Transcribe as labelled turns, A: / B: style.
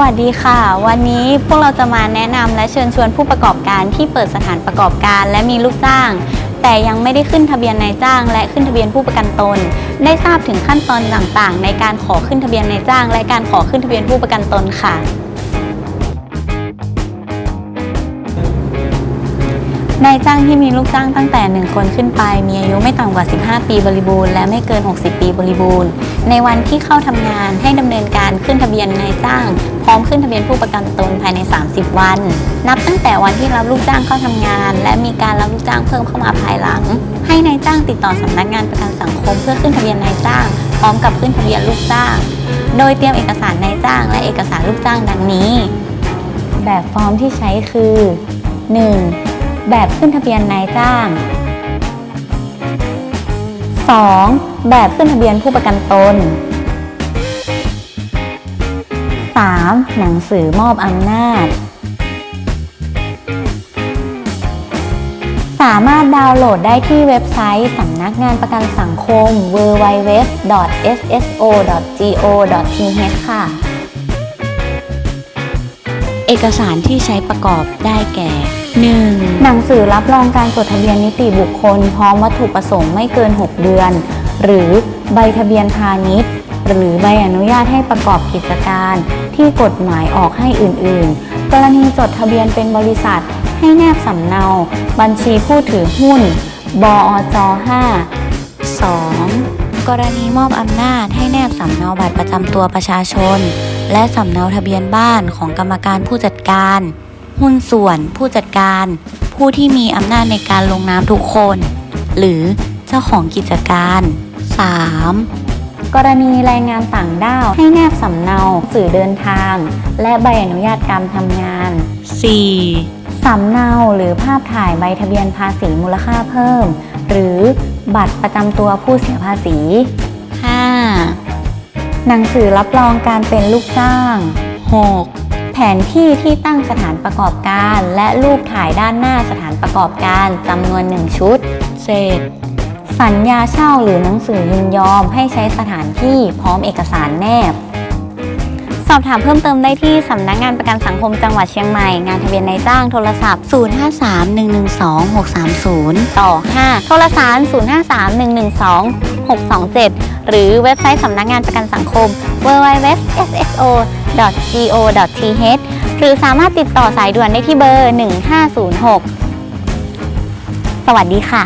A: วัสดีค่ะ วันนี้พวกเราจะมาแนะนำและเชิญชวนผู้ประกอบการที่เปิดสถานประกอบการและมีลูกจ้าง แต่ยังไม่ได้ขึ้นทะเบียนนายจ้าง และขึ้นทะเบียนผู้ประกันตน ได้ทราบถึงขั้นตอนต่างๆ ในการขอขึ้นทะเบียนนายจ้าง และการขอขึ้นทะเบียนผู้ประกันตนค่ะ นายจ้างที่มีลูกจ้างตั้งแต่ 1 คนขึ้นไป มีอายุไม่ต่ำกว่า 15 ปีบริบูรณ์และไม่เกิน 60 ปีบริบูรณ์ ในวันที่เข้าทำงานให้ดำเนินการขึ้นทะเบียนนายจ้าง พร้อมขึ้นทะเบียนผู้ประกันตนภายใน 30 วัน นับตั้งแต่วันที่รับลูกจ้างเข้าทำงาน และมีการรับลูกจ้างเพิ่มเข้ามาภายหลัง ให้นายจ้างติดต่อสำนักงานประกันสังคม เพื่อขึ้นทะเบียนนายจ้าง พร้อมกับขึ้นทะเบียนลูกจ้าง โดยเตรียมเอกสารนายจ้าง และเอกสารลูกจ้างดังนี้ แบบฟอร์มที่ใช้คือ 1. แบบขึ้นทะเบียนนายจ้าง 2. แบบขึ้นทะเบียนผู้ประกันตน 3. หนังสือมอบอำนาจ สามารถดาวน์โหลดได้ที่เว็บไซต์สำนักงานประกันสังคม www.sso.go.th ค่ะ เอกสารที่ใช้ประกอบได้แก่ 1. หนังสือรับรองการจดทะเบียนนิติบุคคล พร้อมวัตถุประสงค์ไม่เกิน 6 เดือน หรือใบทะเบียนพาณิชย์ หรือใบอนุญาตให้ประกอบกิจการ ที่กฎหมายออกให้อื่น ๆ กรณีจดทะเบียนเป็นบริษัท ให้แนบสำเนา บัญชีผู้ถือหุ้น บอจ5 2. กรณีมอบอำนาจให้แนบสำเนาบัตรประจำตัวประชาชน และสำเนาทะเบียนบ้านของกรรมการผู้จัดการ หุ้นส่วน ผู้จัดการ ผู้ที่มีอำนาจในการลงนามทุกคน หรือเจ้าของกิจการ 3. กรณีแรงงานต่างด้าว ให้แนบสำเนาสื่อเดินทาง และใบอนุญาตการทำงาน 4. สำเนาหรือภาพถ่ายใบทะเบียนภาษีมูลค่าเพิ่ม หรือบัตรประจำตัวผู้เสียภาษี 5. หนังสือรับรองการเป็นลูกจ้าง 6. แผนที่ที่ตั้งสถานประกอบการ และรูปถ่ายด้านหน้าสถานประกอบการจำนวนหนึ่งชุด เศษ สัญญาเช่าหรือหนังสือยินยอมให้ใช้สถานที่พร้อมเอกสารแนบ สอบถามเพิ่มเติมได้ที่สำนักงานประกันสังคมจังหวัดเชียงใหม่ งานทะเบียนนายจ้างโทรศัพท์ 053-112-630 ต่อ 5 โทรสาร 053-112-627 หรือเว็บไซต์สำนักงานประกันสังคม www.go.th หรือสามารถติดต่อสายด่วนได้ที่เบอร์ 1506 สวัสดีค่ะ